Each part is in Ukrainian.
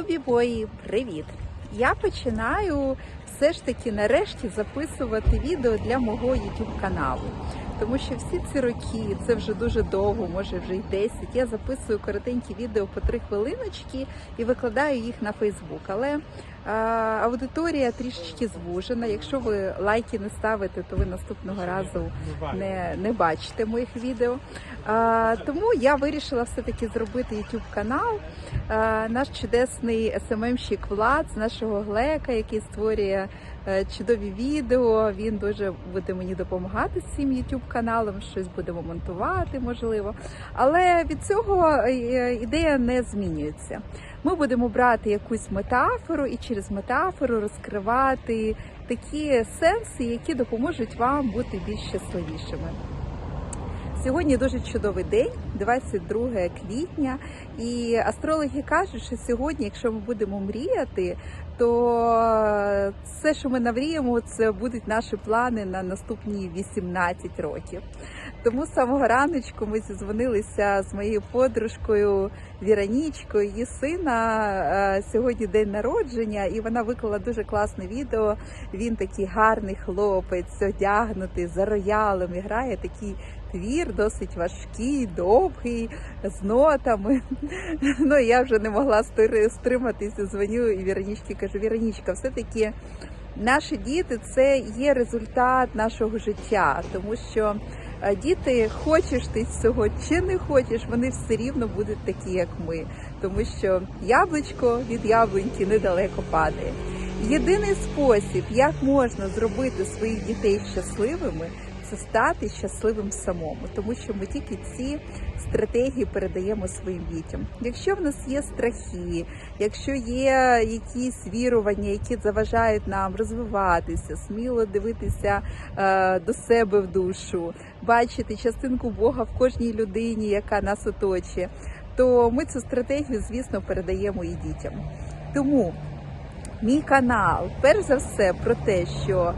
Любі бої, привіт! Я починаю все ж таки нарешті записувати відео для мого YouTube каналу. Тому що всі ці роки, це вже дуже довго, може вже й 10, я записую коротенькі відео по 3 хвилиночки і викладаю їх на Facebook. Але а, аудиторія трішечки звужена. Якщо ви лайки не ставите, то ви наступного разу не, не бачите моїх відео. А, тому я вирішила все-таки зробити YouTube канал. А, наш чудесний СММщик Влад з нашого Глека, який створює е, чудові відео. Він дуже буде мені допомагати з цим YouTube каналом. Щось будемо монтувати, можливо. Але від цього е, ідея не змінюється. Ми будемо брати якусь метафору і через метафору розкривати такі сенси, які допоможуть вам бути більш щасливішими. Сьогодні дуже чудовий день, 22 квітня, і астрологи кажуть, що сьогодні, якщо ми будемо мріяти, то все, що ми навріємо, це будуть наші плани на наступні 18 років. Тому з самого раночку ми зізвонилися з моєю подружкою Віронічкою, її сина. Е, Сьогодні день народження, і вона виклала дуже класне відео. Він такий гарний хлопець, одягнутий за роялем і грає такий твір, досить важкий, довгий, з нотами. Ну я вже не могла стриматися. Дзвоню і Віронічці кажу, Віронічка, все-таки наші діти це є результат нашого життя, тому що е, діти, хочеш ти цього чи не хочеш, вони все рівно будуть такі, як ми, тому що яблучко від яблуньки недалеко падає. Єдиний спосіб, як можна зробити своїх дітей щасливими, це стати щасливим самому, тому що ми тільки ці стратегії передаємо своїм дітям. Якщо в нас є страхи, якщо є якісь вірування, які заважають нам розвиватися, сміло дивитися е, до себе в душу, бачити частинку Бога в кожній людині, яка нас оточує, то ми цю стратегію, звісно, передаємо і дітям. Тому мій канал, перш за все, про те, що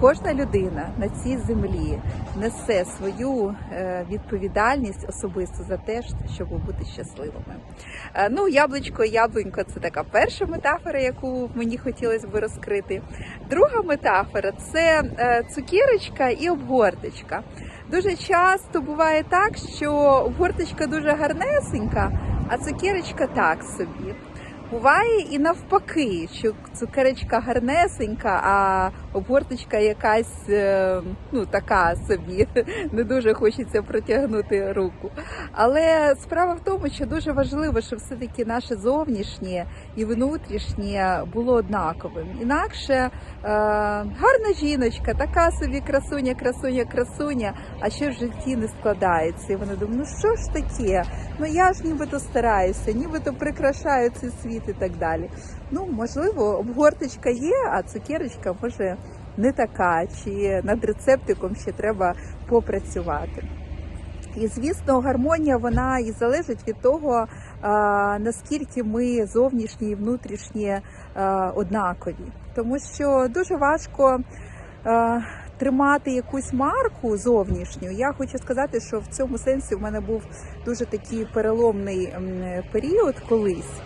кожна людина на цій землі несе свою е, відповідальність особисто за те, щоб бути щасливими. Е, Ну, яблучко, яблунько це така перша метафора, яку мені хотілося б розкрити. Друга метафора це е, цукірочка і обгорточка. Дуже часто буває так, що обгорточка дуже гарнесенька, а цукерочка так собі. Буває і навпаки, що цукерочка гарнесенька, а обгорточка якась е, ну така собі, не дуже хочеться протягнути руку. Але справа в тому, що дуже важливо, щоб все-таки наше зовнішнє і внутрішнє було однаковим. Інакше е, гарна жіночка, така собі красуня, красуня, красуня, а ще в житті не складається. І вони думають, ну що ж таке? Ну я ж нібито стараюся, нібито прикрашаю цей світ і так далі. Ну, можливо, обгорточка є, а цукерочка може не така, чи над рецептиком ще треба попрацювати. І звісно, гармонія вона і залежить від того, наскільки ми зовнішні і внутрішні однакові, тому що дуже важко. Тримати якусь марку зовнішню, я хочу сказати, що в цьому сенсі в мене був дуже такий переломний період колись.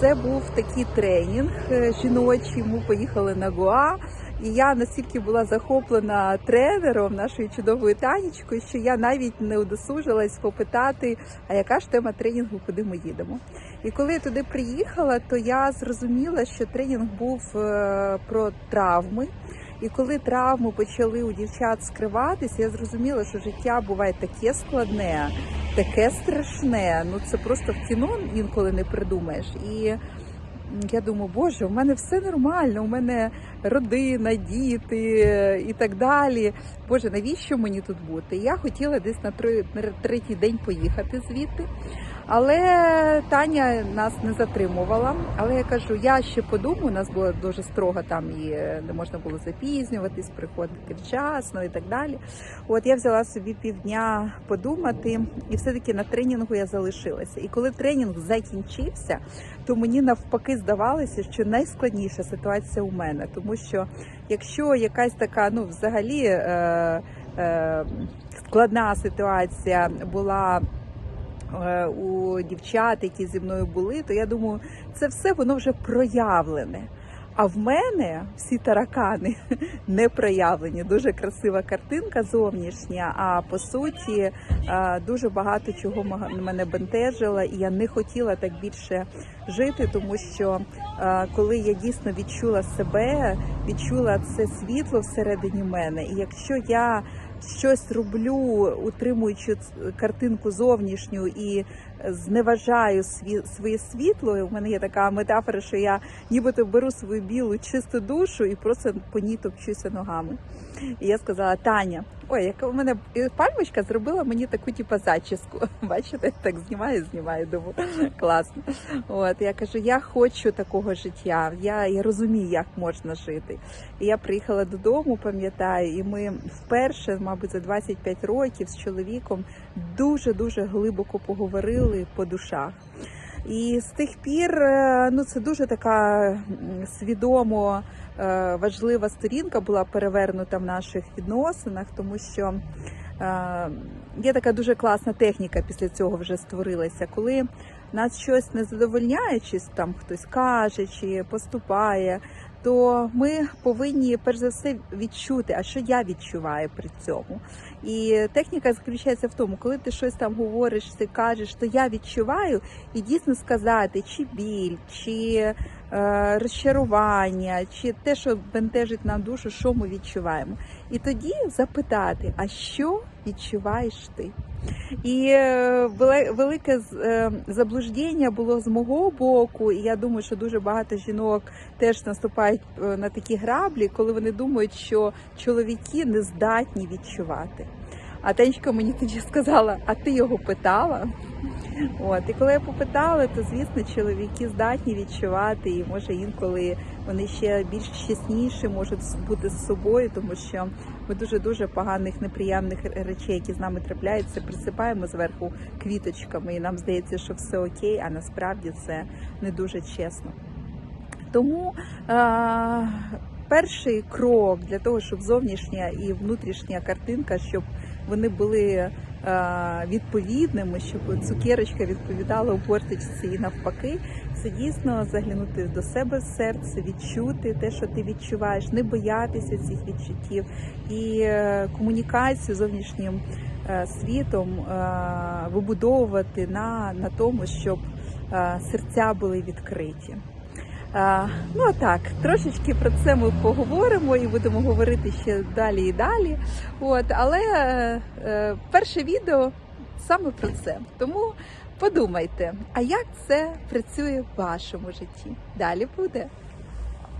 Це був такий тренінг е, жіночий. Ми поїхали на Гоа, і я настільки була захоплена тренером нашою чудовою танічкою, що я навіть не удосужилась попитати, а яка ж тема тренінгу, куди ми їдемо. І коли я туди приїхала, то я зрозуміла, що тренінг був е, про травми. І коли травми почали у дівчат скриватися, я зрозуміла, що життя буває таке складне, таке страшне. Ну це просто в кіно інколи не придумаєш. І я думаю, боже, у мене все нормально, у мене родина, діти і так далі. Боже, навіщо мені тут бути? Я хотіла десь на третій день поїхати звідти. Але Таня нас не затримувала. Але я кажу, я ще подумаю, у нас було дуже строго там і е, не можна було запізнюватись, приходити вчасно і так далі. От я взяла собі півдня подумати, і все-таки на тренінгу я залишилася. І коли тренінг закінчився, то мені навпаки здавалося, що найскладніша ситуація у мене, тому що якщо якась така, ну взагалі е, е, складна ситуація була у дівчат, які зі мною були, то я думаю, це все воно вже проявлене. А в мене всі таракани не проявлені. Дуже красива картинка зовнішня. А по суті, е, дуже багато чого мене бентежило, і я не хотіла так більше жити, тому що е, коли я дійсно відчула себе, відчула це світло всередині мене, і якщо я щось роблю, утримуючи картинку зовнішню і зневажаю сві- своє світло. У мене є така метафора, що я нібито беру свою білу чисту душу і просто по ній топчуся ногами. І я сказала, Таня, ой, яка у мене пальмочка зробила мені таку типу зачіску. Бачите, так знімаю, знімаю, думаю, класно. От я кажу, я хочу такого життя. Я, я розумію, як можна жити. І я приїхала додому, пам'ятаю, і ми вперше, мабуть, за 25 років з чоловіком дуже дуже глибоко поговорили по душах. І з тих пір е, ну це дуже така свідомо е, важлива сторінка була перевернута в наших відносинах, тому що е, є така дуже класна техніка після цього вже створилася, коли нас щось не задовольняє, чи там хтось каже, чи поступає. То ми повинні перш за все відчути, а що я відчуваю при цьому. І техніка заключається в тому, коли ти щось там говориш, ти кажеш, то я відчуваю, і дійсно сказати, чи біль, чи розчарування, чи те, що бентежить нам душу, що ми відчуваємо. І тоді запитати, а що відчуваєш ти? І е, велике е, заблуждення було з мого боку, і я думаю, що дуже багато жінок теж наступають е, на такі граблі, коли вони думають, що чоловіки не здатні відчувати. А Тенечка мені тоді сказала: а ти його питала? От, і коли я попитала, то звісно, чоловіки здатні відчувати, і може інколи вони ще більш чесніші можуть бути з собою, тому що ми дуже дуже поганих, неприємних речей, які з нами трапляються, присипаємо зверху квіточками, і нам здається, що все окей, а насправді це не дуже чесно. Тому е- перший крок для того, щоб зовнішня і внутрішня картинка, щоб вони були відповідними, щоб цукерочка відповідала у бортичці і навпаки, це дійсно заглянути до себе в серце, відчути те, що ти відчуваєш, не боятися цих відчуттів і е, комунікацію зовнішнім е, світом е, вибудовувати на, на тому, щоб е, серця були відкриті. Ну а так, трошечки про це ми поговоримо і будемо говорити ще далі і далі. От, але е, перше відео саме про це. Тому подумайте, а як це працює в вашому житті? Далі буде.